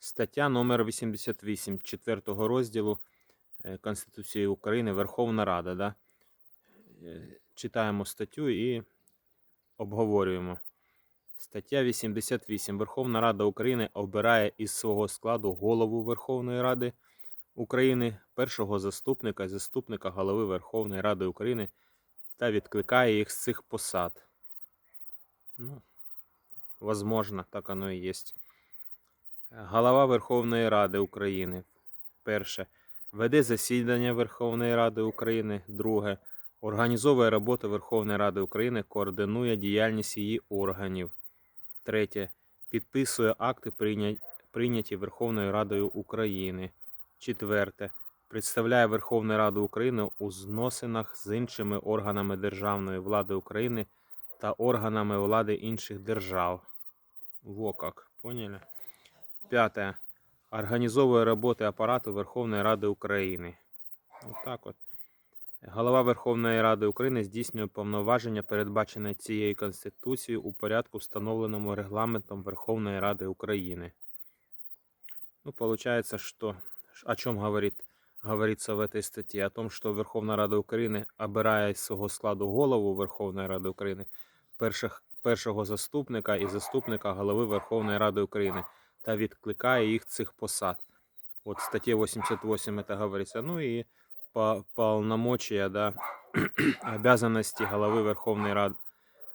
Стаття номер 88 4 розділу е, Конституції України Верховна Рада. Да? Е, Читаємо статтю і обговорюємо. Стаття 88. Верховна Рада України обирає із свого складу голову Верховної Ради України, першого заступника заступника голови Верховної Ради України та відкликає їх з цих посад. Ну, возможно, так оно і є. Голова Верховної Ради України. Перше. Веде засідання Верховної Ради України. Друге. Організовує роботу Верховної Ради України, координує діяльність її органів. Третє. Підписує акти, прийняті Верховною Радою України. Четверте. Представляє Верховну Раду України у зносинах з іншими органами державної влади України та органами влади інших держав. Во как, поняли? П'яте. Організовує роботи апарату Верховної Ради України. Отак от. Голова Верховної Ради України здійснює повноваження, передбачені цією Конституцією у порядку, встановленому регламентом Верховної Ради України. Ну, получается, что о чем говорит, говорится в этой статье? О том, что Верховна Рада України обирає з свого складу голову Верховної Ради України, перших, першого заступника і заступника голови Верховної Ради України та відкликає їх з цих посад. Вот в статье 88 это говорится. Ну и по полномочия, да, обязанности головы Верховной Рады,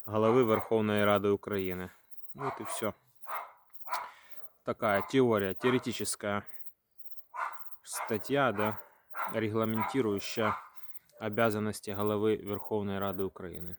головы Верховной Рады Украины. Вот и все. Такая теория, теоретическая статья, да, регламентирующая обязанности головы Верховной Рады Украины.